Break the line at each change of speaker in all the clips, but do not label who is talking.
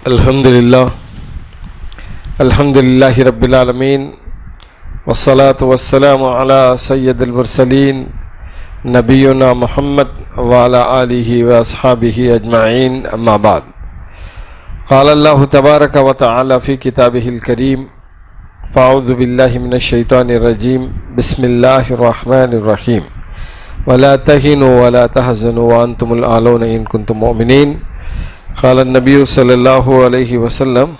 الحمد لله الحمد لله رب العالمين والصلاة والسلام على سيد المرسلين نبينا محمد وعلى آله وأصحابه أجمعين أما بعد. قال الله تبارك وتعالى في كتابه الكريم فأعوذ بالله من الشيطان الرجيم بسم الله الرحمن الرحيم. ولا تهنوا ولا تحزنوا وأنتم الأعلون إن كنتم مؤمنين. قال النبی صلی اللہ علیہ وسلم،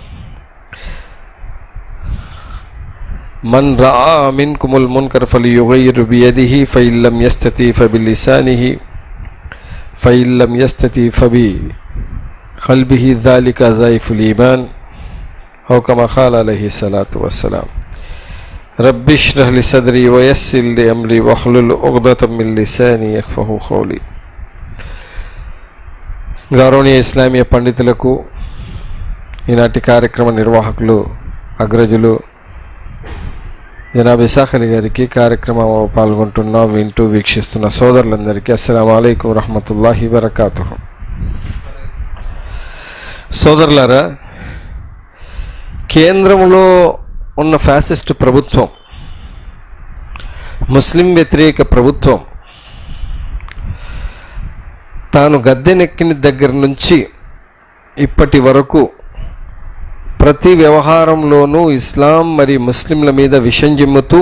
من رعا منکم المنکر فلیغیر بیدہی فإن لم یستتی فبلسانہی فإن لم یستتی فبی قلبہ ذالک ضعیف الایمان او کما قال علیہ الصلاۃ والسلام، رب اشرح لي صدري ويسر لي امري واحلل عقدة من لساني يفقهوا قولي. గౌరవనీయ ఇస్లామీయ పండితులకు ఈనాటి కార్యక్రమ నిర్వాహకులు అగ్రజులు జనాబ్ ఇసాఖ్ గారికి కార్యక్రమం పాల్గొంటున్న వింటూ వీక్షిస్తున్న సోదరులందరికీ అస్సలం అయికం రహమతుల్లాహి వరకాతు సోదరులారా కేంద్రంలో ఉన్న ఫ్యాసిస్ట్ ప్రభుత్వం ముస్లిం వ్యతిరేక ప్రభుత్వం తాను గద్దెనెక్కిన దగ్గర నుంచి ఇప్పటి వరకు ప్రతి వ్యవహారంలోనూ ఇస్లాం మరి ముస్లింల మీద విషం జిమ్ముతూ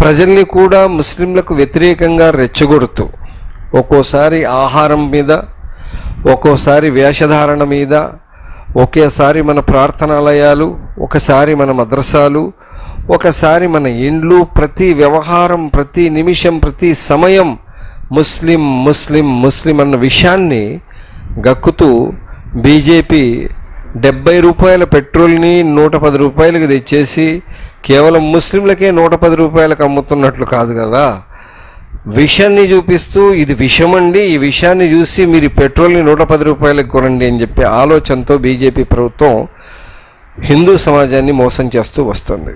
ప్రజల్ని కూడా ముస్లింలకు వ్యతిరేకంగా రెచ్చగొడుతూ ఒక్కోసారి ఆహారం మీద ఒక్కోసారి వేషధారణ మీద ఒకేసారి మన ప్రార్థనాలయాలు ఒకసారి మన మద్రసాలు ఒకసారి మన ఇండ్లు ప్రతి వ్యవహారం ప్రతి నిమిషం ప్రతి సమయం ముస్లిం ముస్లిం ముస్లిం అన్న విషయాన్ని గక్కుతూ బీజేపీ డెబ్బై రూపాయల పెట్రోల్ని నూట పది రూపాయలకు తెచ్చేసి కేవలం ముస్లింలకే నూట పది రూపాయలకు అమ్ముతున్నట్లు కాదు కదా. విషాన్ని చూపిస్తూ ఇది విషమండి ఈ విషయాన్ని చూసి మీరు పెట్రోల్ని నూట పది రూపాయలకు కొనండి అని చెప్పి ఆలోచనతో బీజేపీ ప్రభుత్వం హిందూ సమాజాన్ని మోసం చేస్తూ వస్తుంది.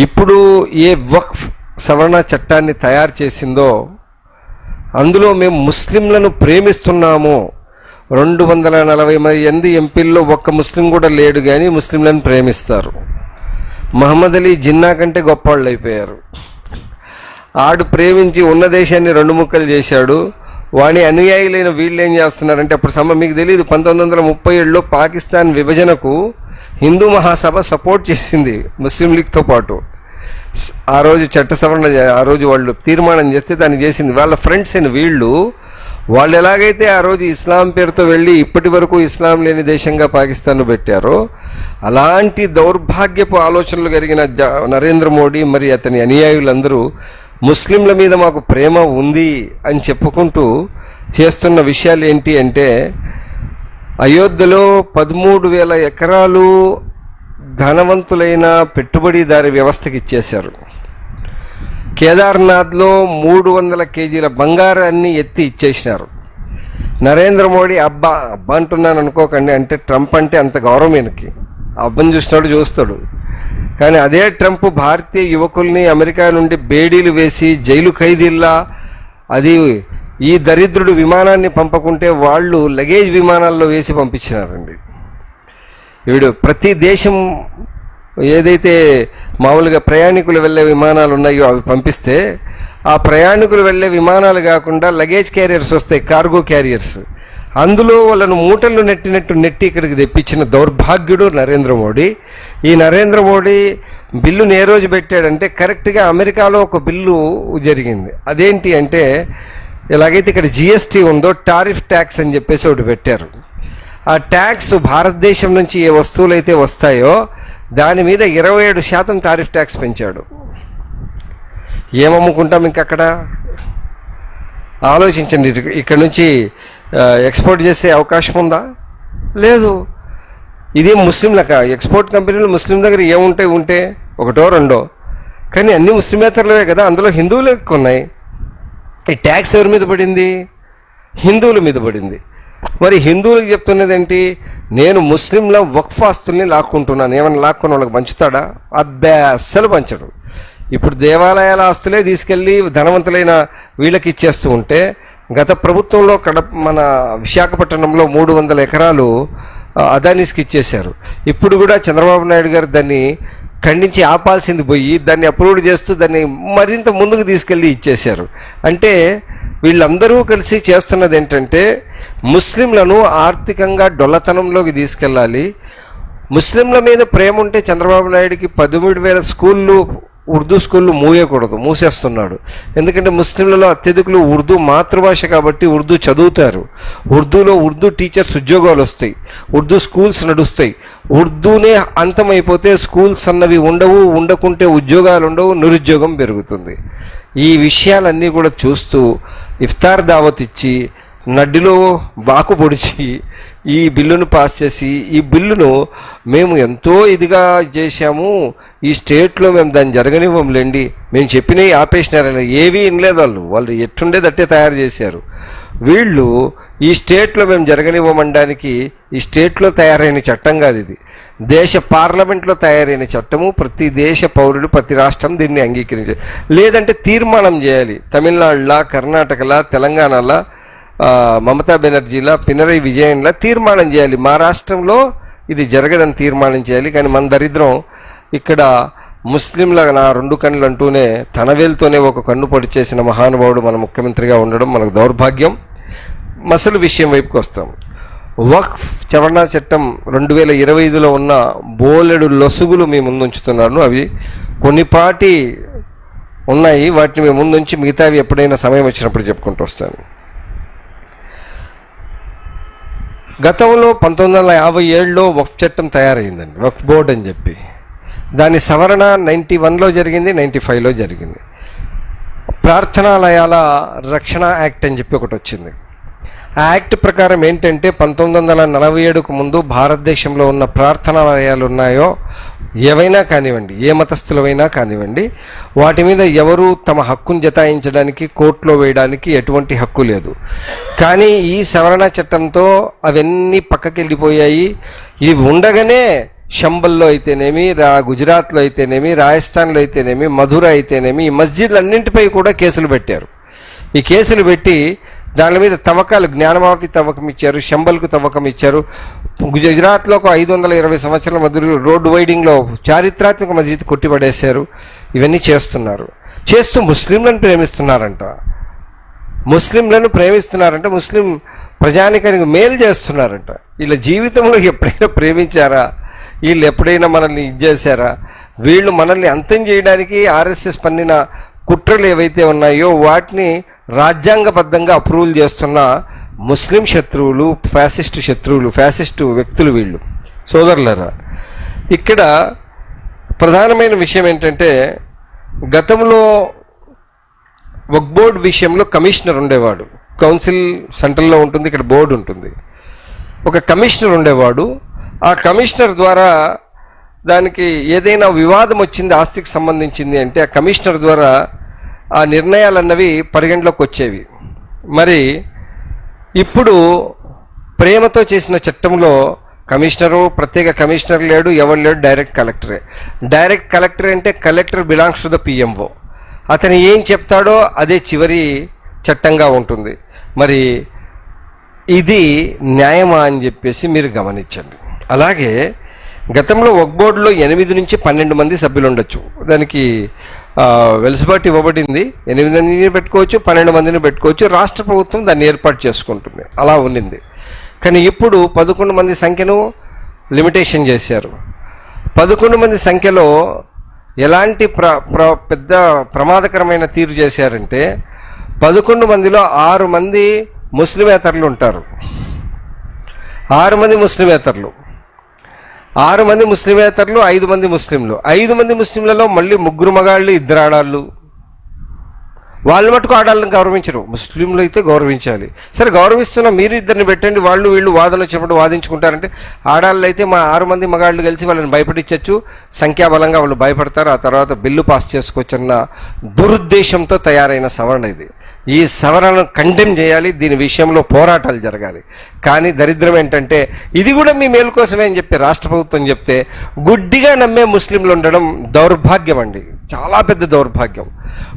ఇప్పుడు ఏ వక్ఫ్ సవరణ చట్టాన్ని తయారు చేసిందో అందులో మేము ముస్లింలను ప్రేమిస్తున్నాము. రెండు వందల నలభై మంది ఎంపీల్లో ఒక్క ముస్లిం కూడా లేడు కానీ ముస్లింలను ప్రేమిస్తారు. మహమ్మద్ అలీ జిన్నా కంటే గొప్పవాళ్ళు అయిపోయారు. ఆడు ప్రేమించి ఉన్న దేశాన్ని రెండు ముక్కలు చేశాడు. వాని అనుయాయులైన వీళ్ళు ఏం చేస్తున్నారంటే అప్పుడు సమ మీకు తెలియదు పంతొమ్మిది వందల ముప్పై ఏడులో పాకిస్తాన్ విభజనకు హిందూ మహాసభ సపోర్ట్ చేసింది ముస్లిం లీగ్తో పాటు. ఆ రోజు చట్ట సవరణ ఆ రోజు వాళ్ళు తీర్మానం చేస్తే దాన్ని చేసింది. వాళ్ళ ఫ్రెండ్స్ అయిన వీళ్ళు వాళ్ళు ఎలాగైతే ఆ రోజు ఇస్లాం పేరుతో వెళ్ళి ఇప్పటి వరకు ఇస్లాం లేని దేశంగా పాకిస్తాన్ను పెట్టారో అలాంటి దౌర్భాగ్యపు ఆలోచనలు కలిగిన జ నరేంద్ర మోడీ మరి అతని అనుయాయులందరూ ముస్లింల మీద మాకు ప్రేమ ఉంది అని చెప్పుకుంటూ చేస్తున్న విషయాలు ఏంటి అంటే అయోధ్యలో పదమూడు వేల ఎకరాలు ధనవంతులైన పెట్టుబడిదారి వ్యవస్థకి ఇచ్చేశారు. కేదార్నాథ్లో మూడు వందల కేజీల బంగారాన్ని ఎత్తి ఇచ్చేసినారు. నరేంద్ర మోడీ అబ్బా అబ్బా అంటున్నాను అనుకోకండి అంటే ట్రంప్ అంటే అంత గౌరవం ఈయనకి. అబ్బని చూసినాడు చూస్తాడు. కానీ అదే ట్రంప్ భారతీయ యువకుల్ని అమెరికా నుండి బేడీలు వేసి జైలు ఖైదీల్లా అది ఈ దరిద్రుడు విమానాన్ని పంపకుంటే వాళ్ళు లగేజ్ విమానాల్లో వేసి పంపించినారండి. వీడు ప్రతి దేశం ఏదైతే మామూలుగా ప్రయాణికులు వెళ్ళే విమానాలు ఉన్నాయో అవి పంపిస్తే ఆ ప్రయాణికులు వెళ్ళే విమానాలు కాకుండా లగేజ్ క్యారియర్స్ వస్తాయి కార్గో క్యారియర్స్. అందులో వాళ్ళను మూటలు నెట్టినట్టు నెట్టి ఇక్కడికి తెప్పించిన దౌర్భాగ్యుడు నరేంద్ర మోడీ. ఈ నరేంద్ర మోడీ బిల్లుని ఏ రోజు పెట్టాడంటే కరెక్ట్గా అమెరికాలో ఒక బిల్లు జరిగింది. అదేంటి అంటే ఎలాగైతే ఇక్కడ జిఎస్టీ ఉందో టారిఫ్ ట్యాక్స్ అని చెప్పేసి ఒకటి పెట్టారు. ఆ ట్యాక్స్ భారతదేశం నుంచి ఏ వస్తువులు అయితే వస్తాయో దాని మీద ఇరవై ఏడు శాతం టారిఫ్ ట్యాక్స్ పెంచాడు. ఏమమ్ముకుంటాం ఇంకక్కడ ఆలోచించండి ఇక్కడ నుంచి ఎక్స్పోర్ట్ చేసే అవకాశం ఉందా? లేదు. ఇది ముస్లింలక ఎక్స్పోర్ట్ కంపెనీలు ముస్లిం దగ్గర ఏముంటాయి ఉంటే ఒకటో రెండో. కానీ అన్ని ముస్లిమేతరులవే కదా అందులో హిందువులు ఎక్కువ ఉన్నాయి. ఈ ట్యాక్స్ ఎవరి మీద పడింది? హిందువుల మీద పడింది. మరి హిందువులకు చెప్తున్నది ఏంటి నేను ముస్లింల వక్ఫ్ ఆస్తుల్ని లాక్కుంటున్నాను. ఏమైనా లాక్కున్న వాళ్ళకి పంచుతాడా? అబ్బే అస్సలు పంచడు. ఇప్పుడు దేవాలయాల ఆస్తులే తీసుకెళ్ళి ధనవంతులైన వీళ్ళకి ఇచ్చేస్తూ ఉంటే గత ప్రభుత్వంలో కడప మన విశాఖపట్నంలో మూడు వందల ఎకరాలు అదానీస్కి ఇచ్చేశారు. ఇప్పుడు కూడా చంద్రబాబు నాయుడు గారు దాన్ని ఖండించి ఆపాల్సింది పోయి దాన్ని అప్రూవ్ చేస్తూ దాన్ని మరింత ముందుకు తీసుకెళ్ళి ఇచ్చేశారు. అంటే వీళ్ళందరూ కలిసి చేస్తున్నది ఏంటంటే ముస్లింలను ఆర్థికంగా డొల్లతనంలోకి తీసుకెళ్ళాలి. ముస్లింల మీద ప్రేమ ఉంటే చంద్రబాబు నాయుడికి పదమూడు వేల స్కూళ్ళు ఉర్దూ స్కూళ్ళు మూయకూడదు మూసేస్తున్నాడు. ఎందుకంటే ముస్లింలలో అత్యధికులు ఉర్దూ మాతృభాష కాబట్టి ఉర్దూ చదువుతారు. ఉర్దూలో ఉర్దూ టీచర్స్ ఉద్యోగాలు వస్తాయి. ఉర్దూ స్కూల్స్ నడుస్తాయి. ఉర్దూనే అంతమైపోతే స్కూల్స్ అన్నవి ఉండవు ఉండకుంటే ఉద్యోగాలు ఉండవు నిరుద్యోగం పెరుగుతుంది. ఈ విషయాలన్నీ కూడా చూస్తూ ఇఫ్తార్ దావత్ ఇచ్చి నడ్డిలో బాకు పొడిచి ఈ బిల్లును పాస్ చేసి ఈ బిల్లును మేము ఎంతో ఇదిగా చేశాము. ఈ స్టేట్లో మేము దాన్ని జరగనివ్వంలేండి మేము చెప్పినవి ఆపేసినారని ఏవి వినలేదు వాళ్ళు. వాళ్ళు ఎట్టుండేది అట్టే తయారు చేశారు. వీళ్ళు ఈ స్టేట్లో మేము జరగనివ్వమనడానికి ఈ స్టేట్లో తయారైన చట్టం కాదు ఇది. దేశ పార్లమెంట్లో తయారైన చట్టము ప్రతి దేశ పౌరుడు ప్రతి రాష్ట్రం దీన్ని అంగీకరించాలి లేదంటే తీర్మానం చేయాలి. తమిళనాడులా కర్ణాటకలా తెలంగాణలా మమతా బెనర్జీలా పినరై విజయన్లా తీర్మానం చేయాలి. మా రాష్ట్రంలో ఇది జరగదని తీర్మానం చేయాలి. కానీ మన దరిద్రం ఇక్కడ ముస్లింల నా రెండు కన్నులు అంటూనే తన వేలుతోనే ఒక కన్ను పొడి చేసిన మహానుభావుడు మన ముఖ్యమంత్రిగా ఉండడం మనకు దౌర్భాగ్యం. మసలు విషయం వైపుకి వస్తాం. వక్ఫ్ చవరణ చట్టం రెండు వేల ఇరవై ఐదులో ఉన్న బోలెడు లొసుగులు మీ ముందు ఉంచుతున్నాను అవి కొన్నిపాటి ఉన్నాయి. వాటిని మేము ముందుంచి మిగతావి ఎప్పుడైనా సమయం వచ్చినప్పుడు చెప్పుకుంటూ వస్తాను. గతంలో పంతొమ్మిది వందల యాభై ఏడులో వక్ఫ్ చట్టం తయారైందండి. వక్ఫ్ బోర్డ్ అని చెప్పి. దాని సవరణ నైంటీ వన్లో జరిగింది నైంటీ ఫైవ్లో జరిగింది. ప్రార్థనాలయాల రక్షణ యాక్ట్ అని చెప్పి ఒకటి వచ్చింది. ఆ యాక్ట్ ప్రకారం ఏంటంటే పంతొమ్మిది వందల నలభై ఏడుకు ముందు భారతదేశంలో ఉన్న ప్రార్థనాలయాలు ఉన్నాయో ఏవైనా కానివ్వండి ఏ మతస్థులమైనా కానివ్వండి వాటి మీద ఎవరు తమ హక్కును జతాయించడానికి కోర్టులో వేయడానికి ఎటువంటి హక్కు లేదు. కానీ ఈ సవరణ చట్టంతో అవన్నీ పక్కకి వెళ్ళిపోయాయి ఇవి ఉండగానే శంబల్లో అయితేనేమి రా గుజరాత్లో అయితేనేమి రాజస్థాన్లో అయితేనేమి మధుర అయితేనేమి ఈ మస్జిద్లన్నింటిపై కూడా కేసులు పెట్టారు. ఈ కేసులు పెట్టి దాని మీద తవ్వకాలు జ్ఞానమాపి తవ్వకం ఇచ్చారు శంబల్కు తవ్వకం ఇచ్చారు. గుజరాత్లో ఒక ఐదు వందల ఇరవై సంవత్సరాల మధ్య రోడ్డు వైడింగ్లో చారిత్రాత్మక మస్జిద్ కొట్టిపడేశారు. ఇవన్నీ చేస్తున్నారు. చేస్తూ ముస్లింలను ప్రేమిస్తున్నారంట. ముస్లింలను ప్రేమిస్తున్నారంట ముస్లిం ప్రజానికానికి మేలు చేస్తున్నారంట. వీళ్ళ జీవితంలో ఎప్పుడైనా ప్రేమించారా? వీళ్ళు ఎప్పుడైనా మనల్ని ఇది చేశారా? వీళ్ళు మనల్ని అంతం చేయడానికి ఆర్ఎస్ఎస్ పన్నిన కుట్రలు ఏవైతే ఉన్నాయో వాటిని రాజ్యాంగబద్ధంగా అప్రూవల్ చేస్తున్న ముస్లిం శత్రువులు ఫ్యాసిస్టు శత్రువులు ఫ్యాసిస్టు వ్యక్తులు వీళ్ళు. సోదరులరా ఇక్కడ ప్రధానమైన విషయం ఏంటంటే గతంలో వక్ బోర్డు విషయంలో కమిషనర్ ఉండేవాడు. కౌన్సిల్ సెంట్రల్లో ఉంటుంది ఇక్కడ బోర్డు ఉంటుంది. ఒక కమిషనర్ ఉండేవాడు. ఆ కమిషనర్ ద్వారా దానికి ఏదైనా వివాదం వచ్చింది ఆస్తికి సంబంధించింది అంటే ఆ కమిషనర్ ద్వారా ఆ నిర్ణయాలు అన్నవి పరిగణలోకి వచ్చేవి మరి ఇప్పుడు ప్రేమతో చేసిన చట్టంలో కమిషనరు ప్రత్యేక కమిషనర్ లేడు ఎవరు లేడు డైరెక్ట్ కలెక్టరే. డైరెక్ట్ కలెక్టర్ అంటే collector belongs to the PMO అతను ఏం చెప్తాడో అదే చివరి చట్టంగా ఉంటుంది. మరి ఇది న్యాయమా అని చెప్పేసి మీరు గమనించండి. అలాగే గతంలో ఒక బోర్డులో ఎనిమిది నుంచి పన్నెండు మంది సభ్యులు ఉండొచ్చు దానికి ఆ, వెలుసుబాటు ఇవ్వబడింది. ఎనిమిది మందిని పెట్టుకోవచ్చు పన్నెండు మందిని పెట్టుకోవచ్చు. రాష్ట్ర ప్రభుత్వం దాన్ని ఏర్పాటు చేసుకుంటుంది. అలా ఉండింది. కానీ ఇప్పుడు పదకొండు మంది సంఖ్యను లిమిటేషన్ చేశారు. పదకొండు మంది సంఖ్యలో ఎలాంటి ప్ర ప్ర పెద్ద ప్రమాదకరమైన తీరు చేశారంటే పదకొండు మందిలో ఆరు మంది ముస్లిమేతరులు ఉంటారు. ఆరు మంది ముస్లిమేతరులు ఆరు మంది ముస్లిమేతరులు ఐదు మంది ముస్లింలు. ఐదు మంది ముస్లింలలో మళ్ళీ ముగ్గురు మగాళ్ళు ఇద్దరు ఆడాళ్ళు. వాళ్ళు మటుకు ఆడాళ్ళని గౌరవించరు. ముస్లింలు అయితే గౌరవించాలి. సరే గౌరవిస్తున్న మీరు ఇద్దరిని పెట్టండి. వాళ్ళు వీళ్ళు వాదన వచ్చినప్పుడు వాదించుకుంటారంటే ఆడాళ్ళు అయితే మా ఆరు మంది మగాళ్ళు కలిసి వాళ్ళని భయపడించవచ్చు సంఖ్యాబలంగా వాళ్ళు భయపడతారు. ఆ తర్వాత బిల్లు పాస్ చేసుకోవచ్చన్న దురుద్దేశంతో తయారైన సవరణ ఇది. ఈ సవరణను కండెమ్ చేయాలి దీని విషయంలో పోరాటాలు జరగాలి. కానీ దరిద్రం ఏంటంటే ఇది కూడా మీ మేలు కోసమే అని చెప్పి రాష్ట్ర ప్రభుత్వం చెప్తే గుడ్డిగా నమ్మే ముస్లింలు ఉండడం దౌర్భాగ్యం అండి. చాలా పెద్ద దౌర్భాగ్యం.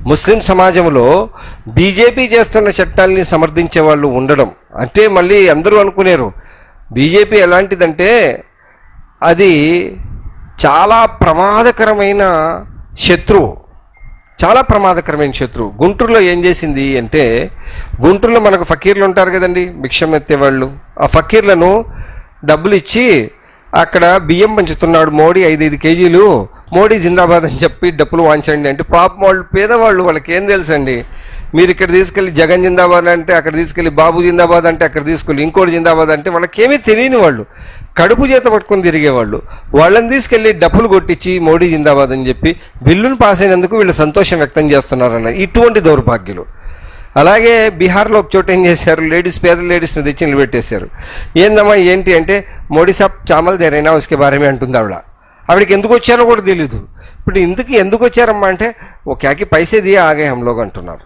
ముస్లిం సమాజంలో బీజేపీ చేస్తున్న చట్టాల్ని సమర్థించే వాళ్ళు ఉండడం. అంటే మళ్ళీ అందరూ అనుకునేరు బీజేపీ ఎలాంటిదంటే అది చాలా ప్రమాదకరమైన శత్రువు. చాలా ప్రమాదకరమైన శత్రువు గుంటూరులో ఏం చేసింది అంటే గుంటూరులో మనకు ఫకీర్లు ఉంటారు కదండి భిక్షం ఎత్తేవాళ్ళు ఆ ఫకీర్లను డబ్బులు ఇచ్చి అక్కడ బియ్యం పంచుతున్నాడు మోడీ ఐదు ఐదు కేజీలు. మోడీ జిందాబాద్ అని చెప్పి డబ్బులు వాంచండి అంటే పాపం వాళ్ళు పేదవాళ్ళు వాళ్ళకి ఏం తెలుసండి? మీరు ఇక్కడ తీసుకెళ్ళి జగన్ జిందాబాద్ అంటే అక్కడ తీసుకెళ్ళి బాబు జిందాబాద్ అంటే అక్కడ తీసుకెళ్ళి ఇంకోటి జిందాబాద్ అంటే వాళ్ళకి ఏమీ తెలియని వాళ్ళు కడుపు చేత పట్టుకొని తిరిగేవాళ్ళు వాళ్ళని తీసుకెళ్ళి డబ్బులు కొట్టించి మోడీ జిందాబాద్ అని చెప్పి బిల్లును పాస్ అయినందుకు వీళ్ళు సంతోషం వ్యక్తం చేస్తున్నారన్న ఇటువంటి దౌర్భాగ్యులు. అలాగే బీహార్లో ఒక చోట ఏం చేశారు? లేడీస్ పేద లేడీస్ని తెచ్చి నిలబెట్టేశారు. ఏందమ్మా ఏంటి అంటే మోడీ సాబ్ చామల్ దేరైనా ఉస్కే బారేమే అంటుంది ఆవిడ. ఆవిడకి ఎందుకు వచ్చారో కూడా తెలియదు ఇప్పుడు ఇందుకు ఎందుకు వచ్చారమ్మా అంటే ఒక యాకి పైసే దియే ఆగే హంలోగా అంటున్నారు.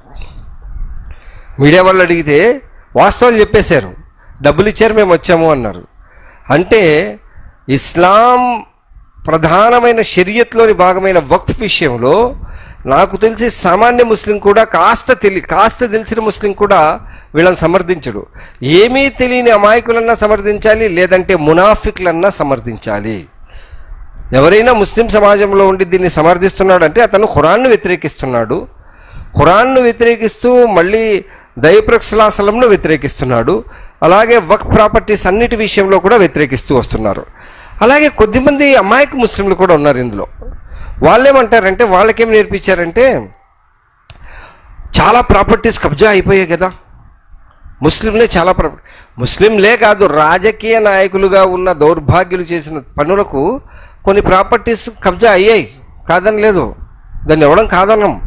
మీడియా వాళ్ళు అడిగితే వాస్తవాలు చెప్పేశారు. డబ్బులు ఇచ్చారు మేము వచ్చాము అన్నారు. అంటే ఇస్లాం ప్రధానమైన షరియత్లోని భాగమైన వక్ఫ్ విషయంలో నాకు తెలిసి సామాన్య ముస్లిం కూడా కాస్త తెలి కాస్త తెలిసిన ముస్లిం కూడా వీళ్ళని సమర్థించడు. ఏమీ తెలియని అమాయకులన్నా సమర్థించాలి లేదంటే మునాఫిక్లన్నా సమర్థించాలి. ఎవరైనా ముస్లిం సమాజంలో ఉండి దీన్ని సమర్థిస్తున్నాడంటే అతను ఖురాన్ను వ్యతిరేకిస్తున్నాడు. ఖురాన్ను వ్యతిరేకిస్తూ మళ్ళీ దయప్రక్షలాసలంలో వ్యతిరేకిస్తున్నాడు. అలాగే వక్ ప్రాపర్టీస్ అన్నిటి విషయంలో కూడా వ్యతిరేకిస్తూ వస్తున్నారు. అలాగే కొద్దిమంది అమాయక ముస్లింలు కూడా ఉన్నారు ఇందులో. వాళ్ళేమంటారంటే వాళ్ళకేం నేర్పించారంటే చాలా ప్రాపర్టీస్ కబ్జా అయిపోయాయి కదా. ముస్లింలే చాలా ప్రాపర్టీ ముస్లింలే కాదు రాజకీయ నాయకులుగా ఉన్న దౌర్భాగ్యులు చేసిన పనులకు కొన్ని ప్రాపర్టీస్ కబ్జా అయ్యాయి. కాదని లేదు దాన్ని ఇవ్వడం కాదనం.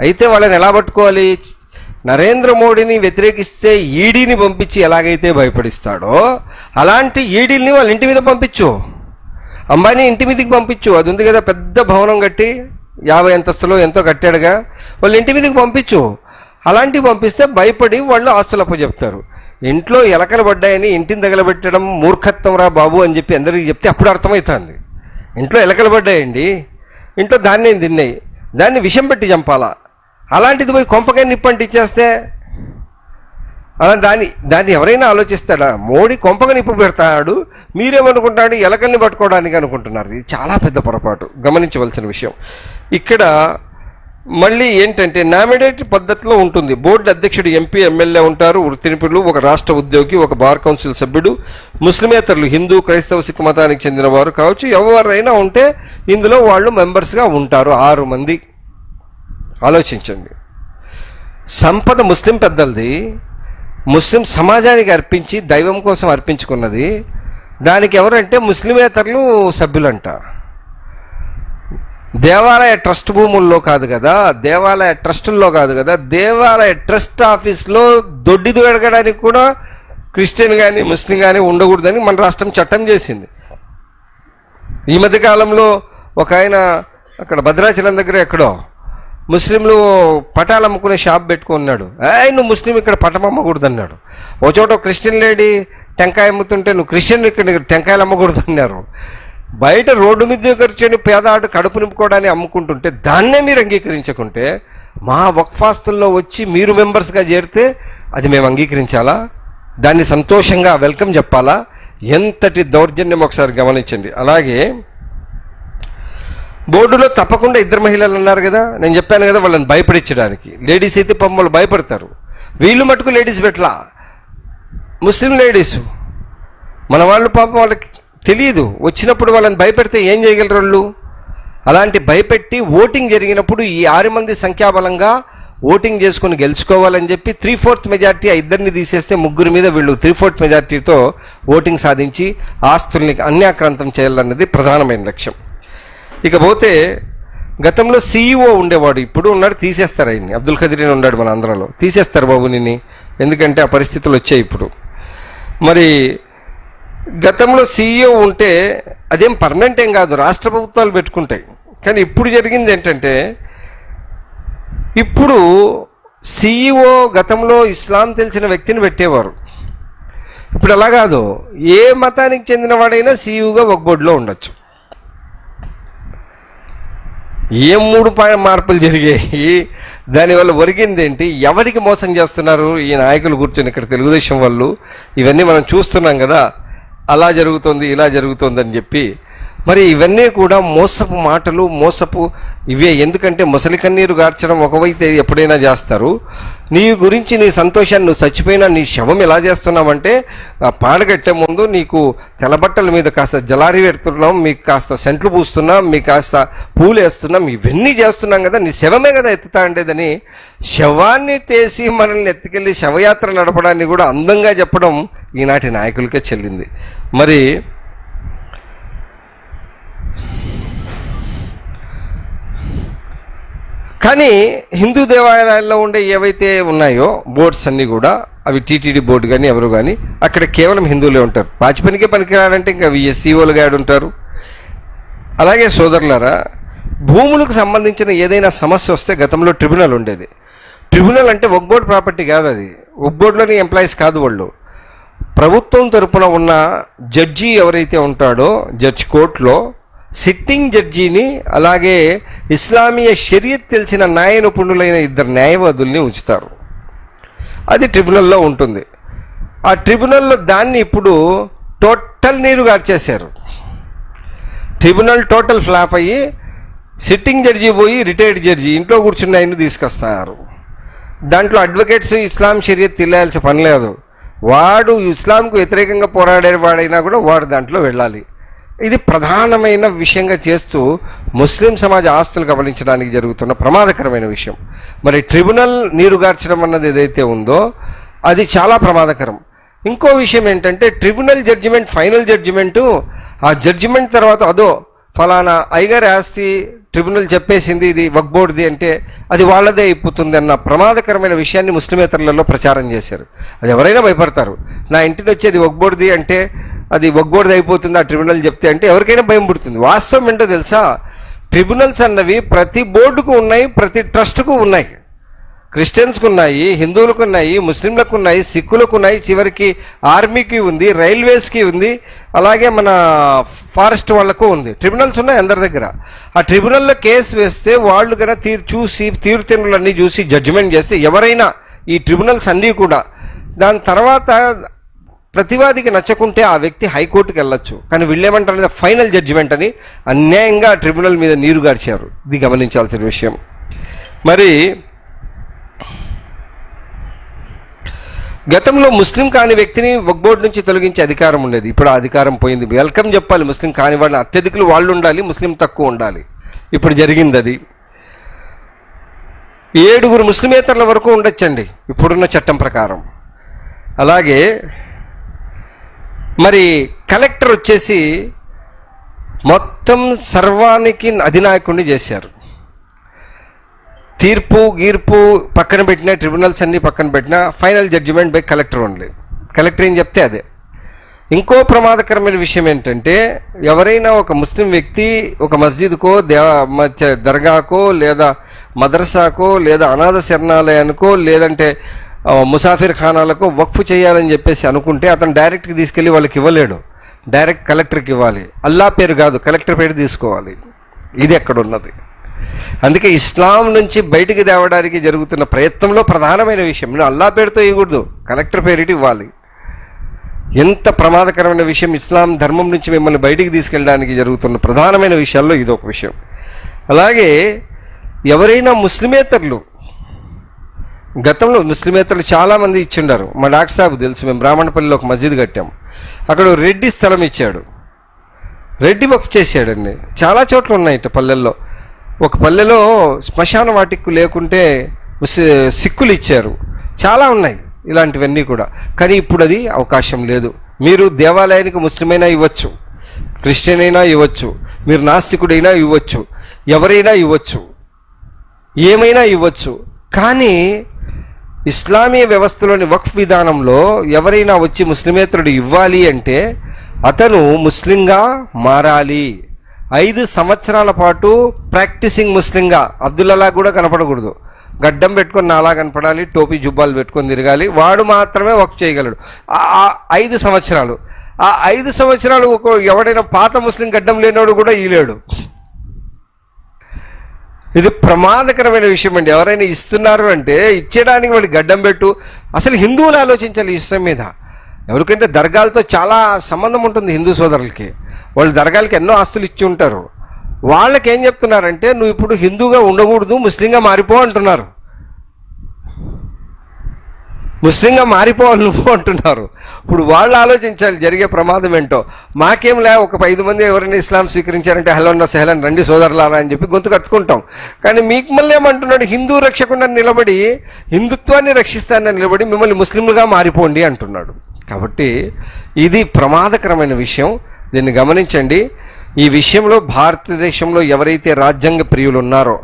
అయితే వాళ్ళని ఎలా పట్టుకోవాలి? నరేంద్ర మోడీని వ్యతిరేకిస్తే ఈడీని పంపించి ఎలాగైతే భయపడిస్తాడో అలాంటి ఈడీని వాళ్ళ ఇంటి మీద పంపించు. అంబానీ ఇంటి మీదకి పంపించు. అది ఉంది కదా పెద్ద భవనం కట్టి యాభై అంతస్తులో ఎంతో కట్టాడుగా. వాళ్ళ ఇంటి మీదకి పంపించు. అలాంటివి పంపిస్తే భయపడి వాళ్ళు ఆస్తులు చెప్తారు. ఇంట్లో ఎలకలు పడ్డాయని ఇంటిని తగలబెట్టడం మూర్ఖత్వం రా బాబు అని చెప్పి అందరికీ చెప్తే అప్పుడు అర్థమవుతుంది. ఇంట్లో ఎలకలు పడ్డాయండి. ఇంట్లో ధాన్యం తిన్నాయి. దాన్ని విషం పెట్టి చంపాలా? అలాంటిది పోయి కొంపకాయ నిప్పంటి ఇచ్చేస్తే అలా దాన్ని దాన్ని ఎవరైనా ఆలోచిస్తాడా? మోడీ కొంపగా నిప్పు పెడతాడు మీరేమనుకుంటాడు ఎలకల్ని పట్టుకోవడానికి అనుకుంటున్నారు. ఇది చాలా పెద్ద పొరపాటు గమనించవలసిన విషయం. ఇక్కడ మళ్ళీ ఏంటంటే నామినేట్ పద్ధతిలో ఉంటుంది. బోర్డు అధ్యక్షుడు ఎంపీ ఎమ్మెల్యే ఉంటారు. వృత్తినిపులు ఒక రాష్ట్ర ఉద్యోగి ఒక బార్ కౌన్సిల్ సభ్యుడు ముస్లిమేతరులు హిందూ క్రైస్తవ సిక్ మతానికి చెందిన వారు కావచ్చు. ఎవరైనా ఉంటే ఇందులో వాళ్ళు మెంబర్స్గా ఉంటారు ఆరు మంది. ఆలోచించండి. సంపద ముస్లిం పెద్దలది ముస్లిం సమాజానికి అర్పించి దైవం కోసం అర్పించుకున్నది దానికి ఎవరంటే ముస్లిమేతరులు సభ్యులంట. దేవాలయ ట్రస్ట్ భూముల్లో కాదు కదా దేవాలయ ట్రస్టుల్లో కాదు కదా దేవాలయ ట్రస్ట్ ఆఫీస్లో దొడ్డి దొడగడానికి కూడా క్రిస్టియన్ కానీ ముస్లిం కానీ ఉండకూడదని మన రాష్ట్రం చట్టం చేసింది. ఈ మధ్యకాలంలో ఒక ఆయన అక్కడ భద్రాచలం దగ్గర ఎక్కడో ముస్లింలు పటాలు అమ్ముకునే షాప్ పెట్టుకున్నాడు ఏ నువ్వు ముస్లిం ఇక్కడ పటం అమ్మకూడదు అన్నాడు ఓ చోట క్రిస్టియన్ లేడీ టెంకాయ అమ్ముతుంటే నువ్వు క్రిస్టియన్ ఇక్కడ టెంకాయలు అమ్మకూడదు అన్నారు బయట రోడ్డు మీద కూర్చొని పేదాడు కడుపు నింపుకోవడానికి అమ్ముకుంటుంటే దాన్నే మీరు అంగీకరించకుంటే మా వక్ఫాస్తుల్లో వచ్చి మీరు మెంబర్స్గా చేరితే అది మేము అంగీకరించాలా? దాన్ని సంతోషంగా వెల్కమ్ చెప్పాలా? ఎంతటి దౌర్జన్యం ఒకసారి గమనించండి. అలాగే బోర్డులో తప్పకుండా ఇద్దరు మహిళలు ఉన్నారు కదా. నేను చెప్పాను కదా వాళ్ళని భయపడించడానికి. లేడీస్ అయితే పాపం వాళ్ళు భయపడతారు. వీళ్ళు మటుకు లేడీస్ పెట్లా ముస్లిం లేడీస్. మన వాళ్ళు పాపం వాళ్ళకి తెలియదు వచ్చినప్పుడు వాళ్ళని భయపెడితే ఏం చేయగలరు వాళ్ళు? అలాంటి భయపెట్టి ఓటింగ్ జరిగినప్పుడు ఈ ఆరు మంది సంఖ్యాబలంగా ఓటింగ్ చేసుకుని గెలుచుకోవాలని చెప్పి త్రీ ఫోర్త్ మెజార్టీ ఆ ఇద్దరిని తీసేస్తే ముగ్గురు మీద వీళ్ళు త్రీ ఫోర్త్ మెజార్టీతో ఓటింగ్ సాధించి ఆస్తుల్ని అన్యాక్రాంతం చేయాలన్నది ప్రధానమైన లక్ష్యం. ఇకపోతే గతంలో సీఈఓ ఉండేవాడు ఇప్పుడు ఉన్నాడు తీసేస్తారు ఆయన్ని. అబ్దుల్ ఖదీర్ అని ఉన్నాడు మన ఆంధ్రాలో. తీసేస్తారు బాబునిని ఎందుకంటే ఆ పరిస్థితులు వచ్చాయి ఇప్పుడు. మరి గతంలో సీఈఓ ఉంటే అదేం పర్మనెంట్ ఏం కాదు రాష్ట్ర ప్రభుత్వాలు పెట్టుకుంటాయి. కానీ ఇప్పుడు జరిగింది ఏంటంటే ఇప్పుడు సీఈఓ గతంలో ఇస్లాం తెలిసిన వ్యక్తిని పెట్టేవారు. ఇప్పుడు అలా కాదు. ఏ మతానికి చెందిన వాడైనా సీఈఓగా ఒక బోర్డులో ఉండొచ్చు. ఏం మూడు మార్పులు జరిగాయి? దానివల్ల ఒరిగింది ఏంటి ఎవరికి మోసం చేస్తున్నారు ఈ నాయకులు కూర్చొని ఇక్కడ తెలుగుదేశం వాళ్ళు? ఇవన్నీ మనం చూస్తున్నాం కదా. అలా జరుగుతుంది ఇలా జరుగుతుంది అని చెప్పి మరి ఇవన్నీ కూడా మోసపు మాటలు మోసపు ఇవే. ఎందుకంటే ముసలి కన్నీరు గార్చడం ఒకవైతే ఎప్పుడైనా చేస్తారు. నీ గురించి నీ సంతోషాన్ని నువ్వు చచ్చిపోయినా నీ శవం ఎలా చేస్తున్నావంటే పాడగట్టే ముందు నీకు తెల్లబట్టల మీద కాస్త జలారి పెడుతున్నాం మీకు కాస్త సెంట్లు పూస్తున్నాం మీకు కాస్త పూలు వేస్తున్నాం ఇవన్నీ చేస్తున్నాం కదా నీ శవమే కదా ఎత్తుతా ఉండేదని శవాన్ని తీసి మనల్ని ఎత్తుకెళ్ళి శవయాత్ర నడపడాన్ని కూడా అందంగా చెప్పడం ఈనాటి నాయకులకే చెల్లింది. మరి కానీ హిందూ దేవాలయాల్లో ఉండే ఏవైతే ఉన్నాయో బోర్డ్స్ అన్నీ కూడా అవి టీటీడీ బోర్డు కానీ ఎవరు కానీ అక్కడ కేవలం హిందువులే ఉంటారు. వాజ్పేయికే పనికిరాడంటే ఇంకా సీఓలుగా గాడు ఉంటారు. అలాగే సోదరులారా భూములకు సంబంధించిన ఏదైనా సమస్య వస్తే గతంలో ట్రిబ్యునల్ ఉండేది. ట్రిబ్యునల్ అంటే ఒక్బోర్డ్ ప్రాపర్టీ కాదు అది. ఒక్బోర్డ్లోని ఎంప్లాయీస్ కాదు వాళ్ళు. ప్రభుత్వం తరపున ఉన్న జడ్జి ఎవరైతే ఉంటాడో జడ్జ్ కోర్టులో సిట్టింగ్ జడ్జిని అలాగే ఇస్లామీయ షరియత్ తెలిసిన న్యాయ నిపుణులైన ఇద్దరు న్యాయవాదుల్ని ఉంచుతారు. అది ట్రిబ్యునల్లో ఉంటుంది. ఆ ట్రిబ్యునల్లో దాన్ని ఇప్పుడు టోటల్ నీరు గార్చేశారు. ట్రిబ్యునల్ టోటల్ ఫ్లాప్ అయ్యి సిట్టింగ్ జడ్జి పోయి రిటైర్డ్ జడ్జి ఇంట్లో కూర్చున్న ఆయన్ని తీసుకొస్తారు. దాంట్లో అడ్వకేట్స్ ఇస్లాం షరియత్ తెలియాల్సిన పని లేదు. వాడు ఇస్లాంకు వ్యతిరేకంగా పోరాడే వాడైనా కూడా వాడు దాంట్లో వెళ్ళాలి. ఇది ప్రధానమైన విషయంగా చేస్తూ ముస్లిం సమాజ ఆస్తులు గమనించడానికి జరుగుతున్న ప్రమాదకరమైన విషయం. మరి ట్రిబ్యునల్ నీరుగార్చడం అన్నది ఏదైతే ఉందో అది చాలా ప్రమాదకరం. ఇంకో విషయం ఏంటంటే ట్రిబ్యునల్ జడ్జిమెంట్ ఫైనల్ జడ్జిమెంటు ఆ జడ్జిమెంట్ తర్వాత అదో ఫలానా ఐగర్ ఆస్తి ట్రిబ్యునల్ చెప్పేసింది ఇది వగ్బోర్డ్ది అంటే అది వాళ్ళదే అయిపోతుంది అన్న ప్రమాదకరమైన విషయాన్ని ముస్లిమేతరులలో ప్రచారం చేశారు. అది ఎవరైనా భయపడతారు. నా ఇంటిని వచ్చేది వక్బోర్డ్ది అంటే అది వక్బోర్డ్ది అయిపోతుంది ఆ ట్రిబ్యునల్ చెప్తే అంటే ఎవరికైనా భయం పుడుతుంది. వాస్తవం ఏంటో తెలుసా? ట్రిబ్యునల్స్ అన్నవి ప్రతి బోర్డుకు ఉన్నాయి ప్రతి ట్రస్ట్కు ఉన్నాయి. క్రిస్టియన్స్కు ఉన్నాయి హిందువులకు ఉన్నాయి ముస్లింలకు ఉన్నాయి సిక్కులకు ఉన్నాయి చివరికి ఆర్మీకి ఉంది రైల్వేస్కి ఉంది అలాగే మన ఫారెస్ట్ వాళ్ళకు ఉంది. ట్రిబ్యునల్స్ ఉన్నాయి అందరి దగ్గర. ఆ ట్రిబ్యునల్లో కేసు వేస్తే వాళ్ళు కనుక తీరు చూసి తీరుతెన్నులన్నీ చూసి జడ్జిమెంట్ చేస్తే ఎవరైనా ఈ ట్రిబ్యునల్స్ అన్నీ కూడా దాని తర్వాత ప్రతివాదికి నచ్చకుంటే ఆ వ్యక్తి హైకోర్టుకి వెళ్ళొచ్చు. కానీ వీళ్ళేమంటారు ఫైనల్ జడ్జిమెంట్ అని అన్యాయంగా ట్రిబ్యునల్ మీద నీరు గార్చారు. ఇది గమనించాల్సిన విషయం. మరి గతంలో ముస్లిం కాని వ్యక్తిని బోర్డు నుంచి తొలగించే అధికారం ఉండేది. ఇప్పుడు ఆ అధికారం పోయింది. వెల్కమ్ చెప్పాలి ముస్లిం కాని వాళ్ళని అత్యధికులు వాళ్ళు ఉండాలి ముస్లిం తక్కువ ఉండాలి. ఇప్పుడు జరిగింది అది. ఏడుగురు ముస్లిమేతరుల వరకు ఉండొచ్చండి. ఇప్పుడున్న చట్టం ప్రకారం. అలాగే మరి కలెక్టర్ వచ్చేసి మొత్తం సర్వానికి అధినాయకుడిని చేశారు. తీర్పు గీర్పు పక్కన పెట్టిన ట్రిబ్యునల్స్ అన్ని పక్కన పెట్టిన final judgement by collector only. Collector ఏం చెప్తే అదే. ఇంకో ప్రమాదకరమైన విషయం ఏంటంటే ఎవరైనా ఒక ముస్లిం వ్యక్తి ఒక మస్జిద్కో దేవ మ- దర్గాకో లేదా మదర్సాకో లేదా అనాథ శరణాలయానికో లేదంటే ముసాఫిర్ ఖానాలకు వక్ఫ్ చేయాలని చెప్పేసి అనుకుంటే అతను డైరెక్ట్కి తీసుకెళ్ళి వాళ్ళకి ఇవ్వలేడు. డైరెక్ట్ కలెక్టర్కి ఇవ్వాలి. అల్లా పేరు కాదు కలెక్టర్ పేరు తీసుకోవాలి. ఇది ఎక్కడ ఉన్నది? అందుకే ఇస్లాం నుంచి బయటికి తేవడానికి జరుగుతున్న ప్రయత్నంలో ప్రధానమైన విషయం నేను అల్లా పేరుతో ఇవ్వకూడదు కలెక్టర్ పేరిటి ఇవ్వాలి. ఎంత ప్రమాదకరమైన విషయం ఇస్లాం ధర్మం నుంచి మిమ్మల్ని బయటికి తీసుకెళ్ళడానికి జరుగుతున్న ప్రధానమైన విషయాల్లో ఇది ఒక విషయం. అలాగే ఎవరైనా ముస్లిమేతరులు గతంలో ముస్లిమేతరులు చాలామంది ఇచ్చిండారు. మా డాక్టర్ సాబు తెలుసు మేము బ్రాహ్మణపల్లిలో ఒక మస్జిద్ కట్టాం. అక్కడ రెడ్డి స్థలం ఇచ్చాడు. రెడ్డి వక్ఫ్ చేశాడండి. చాలా చోట్ల ఉన్నాయి ఇటు పల్లెల్లో. ఒక పల్లెలో శ్మశాన వాటికి లేకుంటే సిక్కులు ఇచ్చారు. చాలా ఉన్నాయి ఇలాంటివన్నీ కూడా. కానీ ఇప్పుడు అది అవకాశం లేదు. మీరు దేవాలయానికి ముస్లిమైనా ఇవ్వచ్చు. క్రిస్టియన్ అయినా ఇవ్వచ్చు. మీరు నాస్తికుడైనా ఇవ్వచ్చు. ఎవరైనా ఇవ్వచ్చు. ఏమైనా ఇవ్వచ్చు. కానీ ఇస్లామీయ వ్యవస్థలోని వక్ఫ్ విధానంలో ఎవరైనా వచ్చి ముస్లిమేతరుడు ఇవ్వాలి అంటే అతను ముస్లింగా మారాలి. ఐదు సంవత్సరాల పాటు ప్రాక్టీసింగ్ ముస్లింగా అబ్దుల్లా కూడా కనపడకూడదు. గడ్డం పెట్టుకొని నాలా కనపడాలి టోపీ జుబ్బాలు పెట్టుకొని తిరగాలి వాడు మాత్రమే వర్క్ చేయగలడు. ఆ- ఐదు సంవత్సరాలు. ఆ ఐదు సంవత్సరాలు ఒక ఎవడైనా పాత ముస్లిం గడ్డం లేనోడు కూడా ఈలేడు. ఇది ప్రమాదకరమైన విషయం అండి ఎవరైనా ఇస్తున్నారు అంటే ఇచ్చేయడానికి వాడి గడ్డం పెట్టు. అసలు హిందువులు ఆలోచించాలి ఇష్టం మీద. ఎవరికంటే దర్గాలతో చాలా సంబంధం ఉంటుంది హిందూ సోదరులకి. వాళ్ళు దర్గాలకి ఎన్నో ఆస్తులు ఇచ్చి ఉంటారు. వాళ్ళకి ఏం చెప్తున్నారంటే నువ్వు ఇప్పుడు హిందూగా ఉండకూడదు ముస్లింగా మారిపో అంటున్నారు. ముస్లింగా మారిపోవాలి నువ్వు అంటున్నారు. ఇప్పుడు వాళ్ళు ఆలోచించాలి జరిగే ప్రమాదం ఏంటో. మాకేం లే ఒక ఐదు మంది ఎవరైనా ఇస్లాం స్వీకరించారంటే హలోన్న సెహలన్ రండి సోదరులారా అని చెప్పి గొంతు కట్టుకుంటాం. కానీ మీకు మళ్ళీ ఏమంటున్నాడు హిందూ రక్షకుండా నిలబడి హిందుత్వాన్ని రక్షిస్తానని నిలబడి మిమ్మల్ని ముస్లింలుగా మారిపోండి అంటున్నాడు. కాబట్టి ఇది ప్రమాదకరమైన విషయం. దీన్ని గమనించండి. ఈ విషయంలో భారతదేశంలో ఎవరైతే రాజ్యాంగ ప్రియులు ఉన్నారో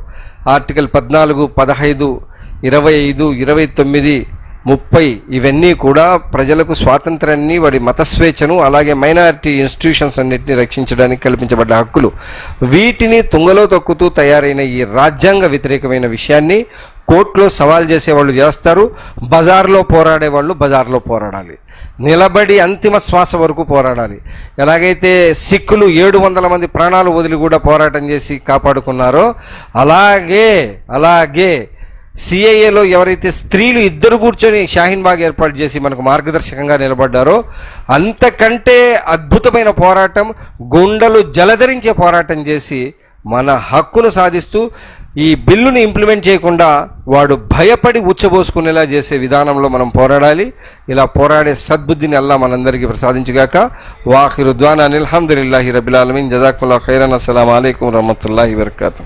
ఆర్టికల్ పద్నాలుగు పదహైదు ఇరవై ఐదు ఇరవై తొమ్మిది ముప్పై ఇవన్నీ కూడా ప్రజలకు స్వాతంత్రాన్ని వాడి మత స్వేచ్ఛను అలాగే మైనారిటీ ఇన్స్టిట్యూషన్స్ అన్నిటిని రక్షించడానికి కల్పించబడ్డ హక్కులు. వీటిని తుంగలో తొక్కుతూ తయారైన ఈ రాజ్యాంగ వ్యతిరేకమైన విషయాన్ని కోర్టులో సవాల్ చేసేవాళ్ళు చేస్తారు బజార్లో పోరాడే వాళ్ళు బజార్లో పోరాడాలి. నిలబడి అంతిమ శ్వాస వరకు పోరాడాలి. ఎలాగైతే సిక్కులు ఏడు వందల మంది ప్రాణాలు వదిలి కూడా పోరాటం చేసి కాపాడుకున్నారో అలాగే అలాగే సిఐఏలో ఎవరైతే స్త్రీలు ఇద్దరు కూర్చొని షాహీన్ బాగ్ ఏర్పాటు చేసి మనకు మార్గదర్శకంగా నిలబడ్డారో అంతకంటే అద్భుతమైన పోరాటం గుండెలు జలధరించే పోరాటం చేసి మన హక్కును సాధిస్తూ ఈ బిల్లుని ఇంప్లిమెంట్ చేయకుండా వాడు భయపడి ఉచ్చబోసుకునేలా చేసే విధానంలో మనం పోరాడాలి. ఇలా పోరాడే సద్బుద్ధిని అల్లా మనందరికీ ప్రసాదించుగాక. వాహిరుద్వాన్ అనిల్ అల్హమ్దుల్లాహి ఆలమీన్. జజాకుల్లా ఖైరన్. అస్సలం అయికం రహమతుల్లాహి వరకాతు